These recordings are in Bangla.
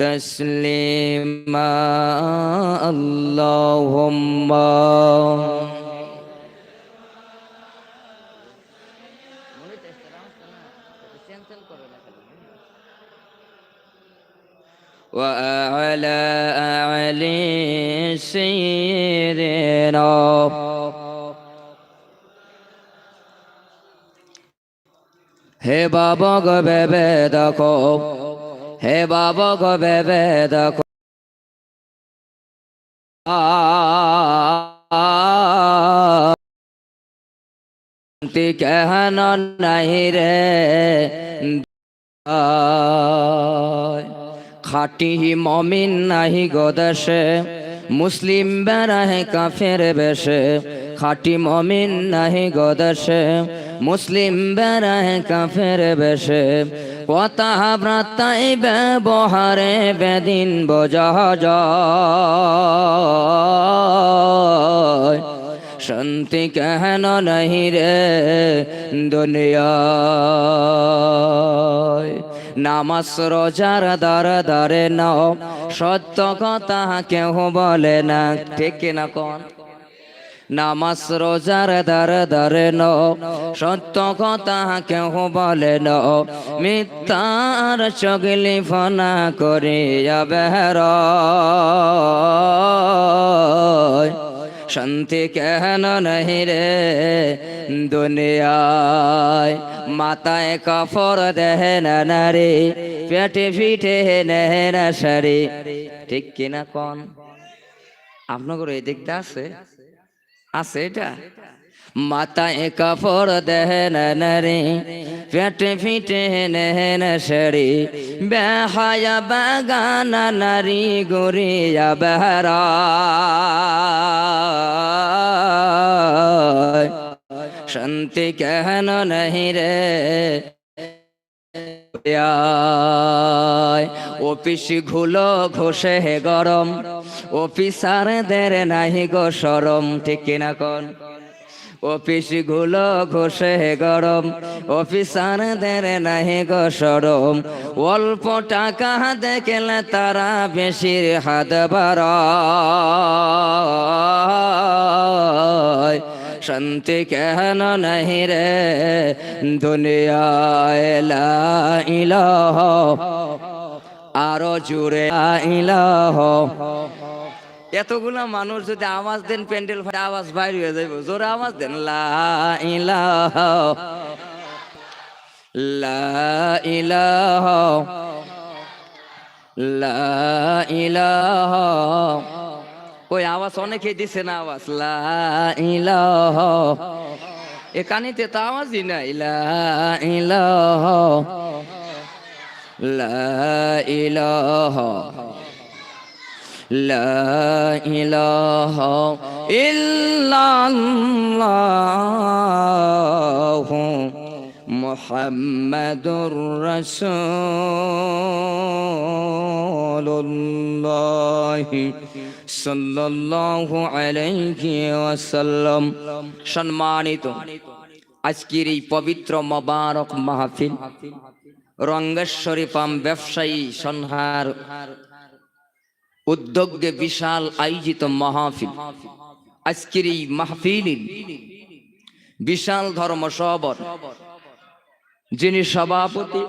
تسليما اللهم وعلى علي سيدنا হে বাবা গো বেবে দেখো হে বাবা গো বেবে দেখো। কেহন নাই রে। খাটি মমিন নাহি গদেশে মুসলিম বেড়াহে কাফের বেশে। খাটি মমিন নাহি গদেশে মুসলিম বেড়াহে কাফের বেশে। কথা ব্রাতাই ব্যবহারে বেদিন বোঝা যায়। শান্তি কেন নাহি রে দুনিয়ায়? নামাজ রোজার দার দারে নাও, সত্য কথা কেউ বলে না, ঠিক না কোন? নামাজ রোজার দার দারে ন। সত্য কথা কেউ বলে নাও মিথ্যার চগলি ফনা করিয়া বেহর। শান্তি কেন নাহি রে দুনিয়ায়। মাথায় কাফর দেহ না নারী, পেটে ফিটে নেহ না সারি ঠিক কিনা কন? আপনার এই দিকটা আছে? আছে এটা? মাথায় কাপড় দেহ না নারী, পেটে ফিটে নেহ না সারি বেহায়া বাগানা নারী গুরিয়া বেহারা। শান্তি কেন নাহি রে? অফিস ঘুলো ঘষে হে গরম, অফিসারদের নাহি গো সরম, ঠিক কিনা কন? অফিসগুলো ঘষে গরম, অফিসারদের নাহি গো সরম। অল্প টাকা দেখলে তারা বেশির হাত বাড়ায়। শান্তি কেন নাহি রে? দুনিয়ায় লা ইলাহ আরও জুড়ে ইলাহ। এতগুলা মানুষ যদি আওয়াজ দেন, প্যান্ডেল আওয়াজ বাইর হয়ে যাইব। জোরে আওয়াজ দেন, লা ইলাহ। লা ইলাহ। লা ইলাহ। ওই আওয়াজ অনেকে দিছে না আওয়াজ, লা ইলাহ। এ কানিতে তো আওয়াজই নাই, লা ইলাহ। লা ইলাহ। লা ইলাহ ইল্লাল্লাহু মুহাম্মাদুর সম্মানিত, আজকের এই পবিত্র মোবারক মাহফিল রঙ্গেশ্বরী পাম ব্যবসায়ী সন্হার উদ্যোগে বিশাল আয়োজিত মাহফিল। আজকের এই মাহফিল বিশাল ধর্ম সবর যিনি সভাপতি,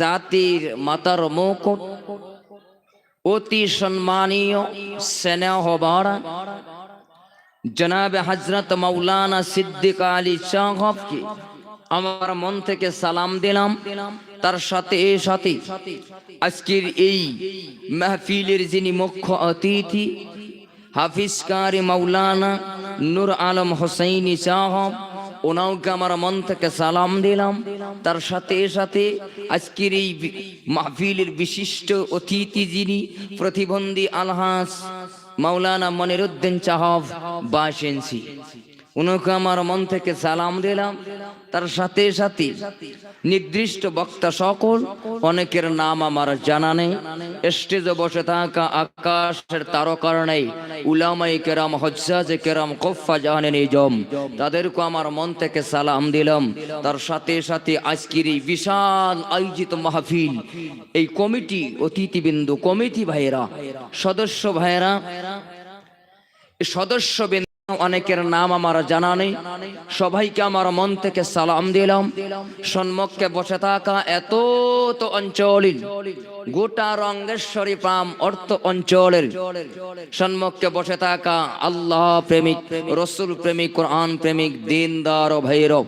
জাতির মাতার মুকুট অতি সম্মানীয় স্নেহ ভরা জনাব হজরত মৌলানা সিদ্দিক আলী সাহবকে আমার মন থেকে সালাম দিলাম। তার সাথে সাথে আজকের এই মাহফিলের যিনি মুখ্য অতিথি, হাফিজ কারি মৌলানা নূর আলম হোসাইনি সাহব ওনাওকে আমার মন থেকে সালাম দিলাম। তার সাথে সাথে আজকের এই মাহফিলের বিশিষ্ট অতিথি যিনি প্রতিবন্ধী আলহাস মাওলানা মনিরুদ্দিন চাহব বাসেন্সি, ওনাকে আমার মন থেকে সালাম দিলাম। তার সাথে সাথে নির্দিষ্ট বক্তা সকল, অনেকের নাম আমার জানা নেই। স্টেজে বসে থাকা আকাশের তারকার নেই। উলামাই কেরাম, হজ্জাজ কেরাম কফা জাহানে নিজম, তাদেরকে আমার মন থেকে সালাম দিলাম। তার সাথে সাথে আজকের এই বিশাল আয়োজিত মাহফিল, এই কমিটি, অতিথিবৃন্দ, কমিটি ভাইয়েরা, সদস্য ভাইয়েরা সদস্য অনেকের নাম আমার জানা নেই। সবাইকে আমার মন থেকে সালাম দিলাম। সম্মুখে বসে থাকা এত তো অঞ্চলের গোটা রঙ্গেশ্বরী পাম অর্থ অঞ্চলের। সম্মুখে বসে থাকা আল্লাহ প্রেমিক, রসুল প্রেমিক, কোরআন প্রেমিক, দিনদার ভৈরব।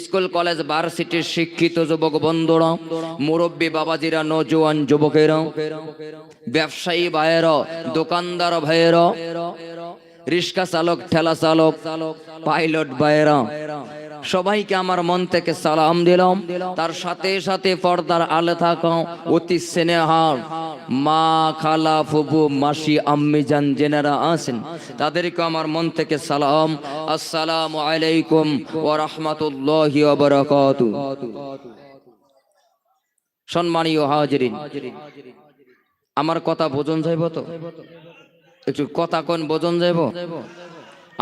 স্কুল, কলেজ, ভার্সিটির শিক্ষিত যুবক বন্ধুরা, মুরব্বী বাবাজিরা, নজওয়ান যুবকেরা, ব্যবসায়ী ভাইয়েরা, দোকানদার ভাইয়েরা রিক্সা চালক, ঠেলা চালক, পাইলট ভাইয়েরা, সবাইকে আমার মন থেকে সালাম দিলাম। তার সাথে সাথে পর্দার আলে থাকা, অতি স্নেহার মা খালা ফুবু মাসি আম্মি জান জেনারা আছেন, তাদেরকে আমার মন থেকে সালাম। আসসালামু আলাইকুম ওয়া রাহমাতুল্লাহি ওয়া সম্মানীয় হাজিরিন, আমার কথা বোঝন যাইব তো? একটু কথা কোন বোঝন যাইব?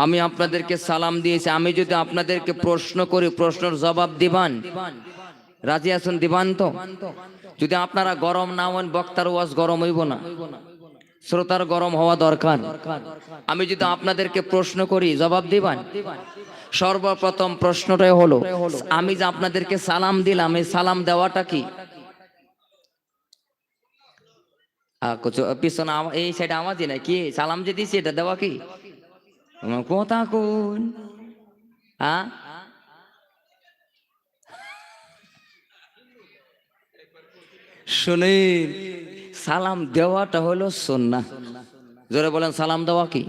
আমি আপনাদেরকে সালাম দিয়েছি। আমি যদি আপনাদেরকে প্রশ্ন করি, প্রশ্নের জবাব দিবান? রাজি আছেন? দিবান তো? যদি আপনারা গরম না হন, বক্তার ওয়াজ গরম হইব না। শ্রোতার গরম হওয়া দরকার। আমি যদি আপনাদেরকে প্রশ্ন করি, জবাব দিবান? সর্বপ্রথম প্রশ্নটাই হলো, আমি যে আপনাদেরকে সালাম দিলাম, এই সালাম দেওয়াটা কি? সালাম সালাম দেওয়াটা হলো সন্না। জোরে বলেন, সালাম দেওয়া কি?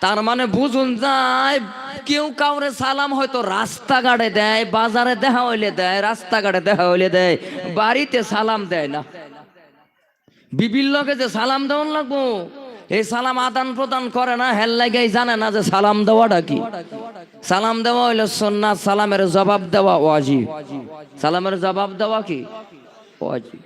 তার মানে বুঝুন যায়, কেউ কাউরে সালাম হয়তো রাস্তাঘাটে দেয়, বাজারে দেখা হইলে দেয়, রাস্তাঘাটে দেখা হইলে দেয়, বাড়িতে সালাম দেয় না। বিবির লগে যে সালাম দেওয়ান লাগবো, এই সালাম আদান প্রদান করে না হেল লাগাই জানে না যে সালাম দেওয়াটা কি। সালাম দেওয়া হইল সন্না সালামের জবাব দেওয়া ওয়াজি সালামের জবাব দেওয়া কি? ওয়াজি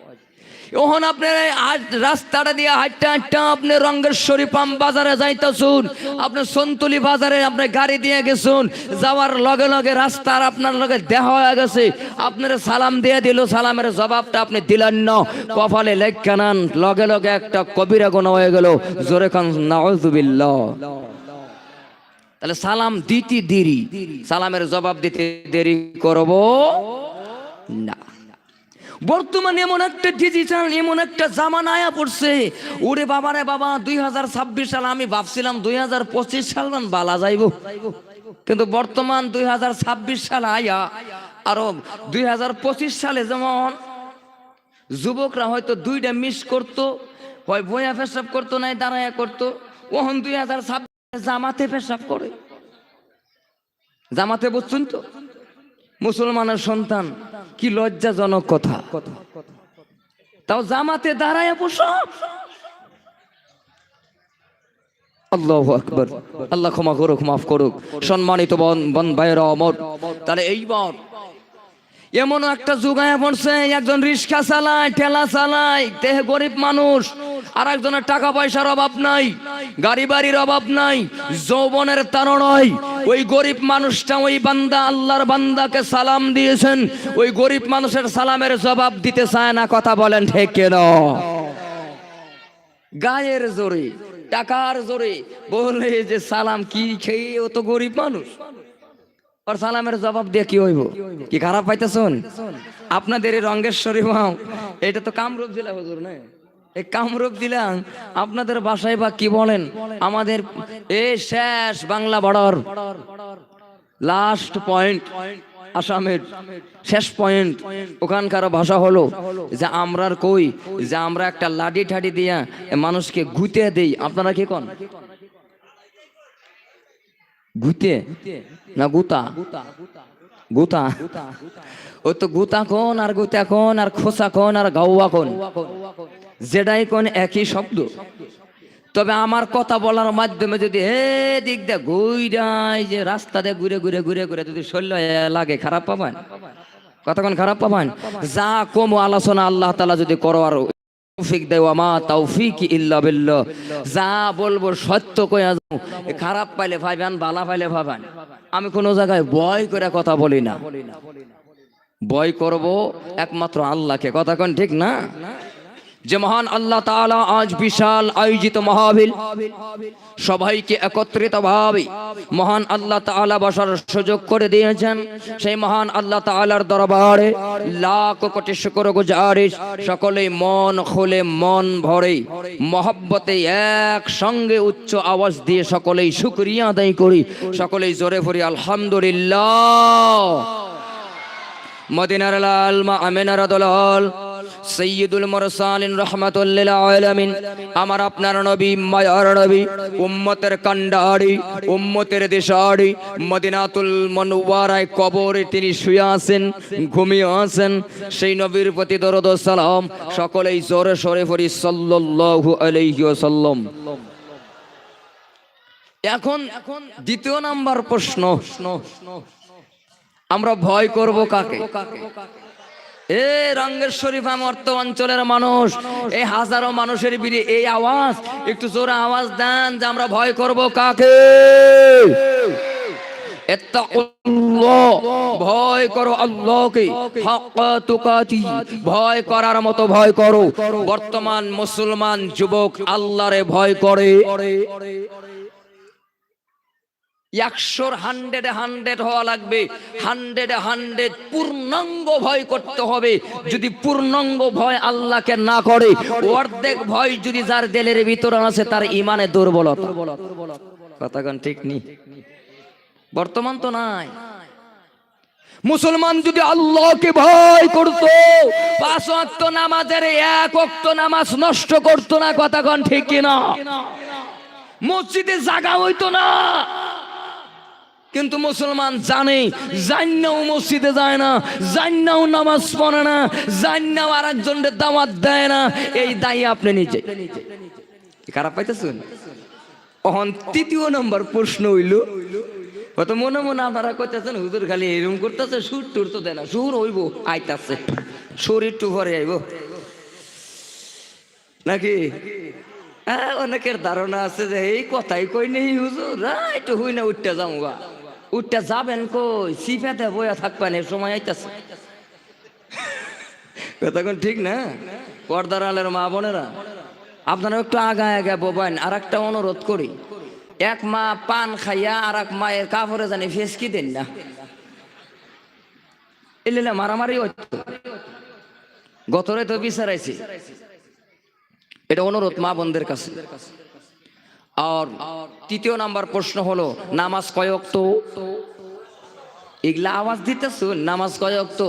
ওহন আপনি আজ রাস্তাটা দিয়ে হাঁটতে হাঁটতে আপনি রঙ্গেশ্বরী পাম বাজারে যাইতেছুন। আপনি সন্তুলি বাজারে আপনি গাড়ি দিয়ে গেছুন। যাওয়ার লগে লগে রাস্তার আপনার লগে দেখা হয়ে গেছে। আপনার সালাম দিয়ে দিল, সালামের জবাবটা আপনি দিলেন না। কপালে লেখা নান, লগে লগে একটা কবিরা গোনা হয়ে গেল। জোরে খান নাউজুবিল্লাহ। তাহলে সালাম দিতে দেরি। সালামের জবাব দিতে দেরি করব না। বর্তমানে এমন একটা ডিজিটাল এমন একটা জামানা আয়া পড়ছে। ওরে বাবারে বাবা, দুই হাজার ছাব্বিশ সাল আমি ভাবছিলাম দুই হাজার পঁচিশ সাল বালা যাইব। কিন্তু বর্তমান দুই হাজার ছাব্বিশ সাল আয়া, আরও দুই হাজার পঁচিশ সালে যেমন যুবকরা হয়তো দুইটা মিস করতো, হয় বইয়া পেশাব করতো নাই, দাঁড়ায়া করতো, ওহন দুই হাজার ছাব্বিশ জামাতে পেশাব করে। জামাতে বুঝছেন তো? মুসলমানের সন্তান। কি লজ্জাজনক কথা। তাও জামাতে দাঁড়ায় বসো। আল্লাহ আকবর। আল্লাহ ক্ষমা করুক, মাফ করুক। সম্মানিত বন বন অমর। তাহলে এইবার এমন একটা যুগায় পড়ছে, একজন রিক্সা চালায়, ঠেলা চালায়, দেহে গরিব মানুষ আর একজনের টাকা পয়সার অভাব নাই, গাড়ি বাড়ির অভাব নাই, যৌবনের তারণয় ওই গরিব মানুষটা ওই বান্দা আল্লাহর বান্দাকে সালাম দিয়েছেন। ওই গরিব মানুষের সালামের জবাব দিতে চায় না, কথা বলেন ঠিক কেন? গায়ের জোরে, টাকার জোরে বলে যে সালাম, কি খেয়ে ও তো গরিব মানুষ? ওর সালামের জবাব দিয়ে কি হইব? কি খারাপ পাইতেছুন? আপনাদের এই রঙ্গেশ্বরী এটা তো কামরূপ জেলা হুজুর, না? এই কামরূপ দিলাম। আপনাদের বাসায় বা কি বলেন? আমাদের এ শেষ বাংলা বর্ডার। লাস্ট পয়েন্ট আসামের শেষ পয়েন্ট ওখানকার ভাষা হলো যে আমরার কই? যে আমরা একটা লাডি ঠাডি দিয়া মানুষকে গুতে দেই। আপনারা কি কন? গুতে না গুতা? গুতা। ও তো গুতা কোন আর গুতা কোন আর খোসা কোন আর গাউয়া কোন? যেটাই কোন একই শব্দ? তবে আমার কথা বলার মাধ্যমে যদি হে দিক দিয়ে ঘুরাই যে রাস্তা দিয়ে ঘুরে ঘুরে ঘুরে ঘুরে যদি শৈল্য লাগে, খারাপ পাবেন? কতক্ষণ খারাপ পাবেন? যা কম আলোচনা আল্লাহ তালা যদি করো আর দেওয়া মা ইল্লা যা বলব সত্য খারাপ পাইলে ভাইবেন, বালা পাইলে ভাবেন আমি কোনো জায়গায় ভয় করে কথা বলি না। ভয় করব একমাত্র আল্লাহকে। কথা কোন ঠিক না? যে মহান আল্লাহ তাআলা আজ বিশাল আয়োজিত মহাবিল। সবাইকে একত্রিত ভাবে মহান আল্লাহ তাআলা বসার সুযোগ করে দিয়েছেন। সেই মহান আল্লাহ তালার দরবারে লাখ কোটি শুকর গুজারিশ সকলেই মন খুলে মন ভরে মহব্বতে এক সঙ্গে উচ্চ আওয়াজ দিয়ে সকলেই শুকরিয়া আদায় করি। সকলেই জোরে ভরি আলহামদুলিল্লাহ। মদিনার লাল মা আমিনার দলাল সৈয়দুল মুরসালিন রহমাতুল্লিল আলামিন, আমার আপনার নবী, মায়ার নবী, উম্মতের কান্ডারি উম্মতের দেশারি, মদিনাতুল মনওয়ারায় কবরে তিনি শুয়ে আছেন, ঘুমিয়ে আছেন। সেই নবীর প্রতি দরদ সালাম সকলেই জোরে সরে পড়ি, সাল্লাল্লাহু আলাইহি ওয়াসাল্লাম। এখন দ্বিতীয় নাম্বার প্রশ্ন, আমরা ভয় করব কাকে? এ রঙ্গের শরীফ আমার তো অঞ্চলের মানুষ। এই হাজারো মানুষের বিড়ি এই আওয়াজ, একটু জোরে আওয়াজ দেন যে আমরা ভয় করব কাকে? ভয় করো আল্লাহকে। ভয় করার মতো ভয় করো। বর্তমান মুসলমান যুবক আল্লাহরে ভয় করে। একশোর হান্ড্রেড হান্ড্রেড হওয়া লাগবে। হান্ড্রেড হান্ড্রেড পূর্ণাঙ্গ ভয় করতে হবে। যদি পূর্ণাঙ্গ ভয় আল্লাহকে না করে, অর্ধেক ভয় যদি যার দিলের ভিতরে আছে, তার ইমানে দুর্বলতা। কথাগান ঠিক নেই বর্তমান তো নাই। মুসলমান যদি আল্লাহকে ভয় করত, পাঁচ ওয়াক্ত নামাজের এক ওয়াক্ত নামাজ নষ্ট করতো না, কথাগণ ঠিক কিনা? মসজিদে জাগা হইতো না। কিন্তু মুসলমান জানে জান্নাও মসজিদে যায় না জান্নাও নামাজ পড়ে না জান্নাও আর একজনের দাওয়াত দেয় না। এই দায়ী আপনি নিজে। খারাপ পাইতেছেন? অহন তৃতীয় নম্বর প্রশ্ন হইল কত মনে মনে আপনারা কইতেছেন, হুজুর খালি এরকম করতেছে, সুর টুর তো দেয় না, সুর হইব, আইতাছে। সুর একটু পরে আইব। নাকি? হ্যাঁ অনেকের ধারণা আছে যে এই কথাই কই নেই হুজুর একটু হই না উঠতে গা। উঠতে যাবেন কই? সিফাতে বইয়া থাকবেন এর সময় আইতাছে। কতক্ষণ ঠিক না? পর্দার আলের মা বোনেরা, আপনারা একটু আগায় আগায় বোবেন আর একটা অনুরোধ করি। এক মা পান খাইয়া আর এক মায়ের কাপড়ে জানি ফেসকি দেন না। এলে মারামারি হইতো। গতরে তো বিচারাইছি এটা অনুরোধ মা বোনদের কাছে। আর তৃতীয় নাম্বার প্রশ্ন হলো নামাজ কয়ক তো এগুলা আওয়াজ দিতেছ? নামাজ কয়ক তো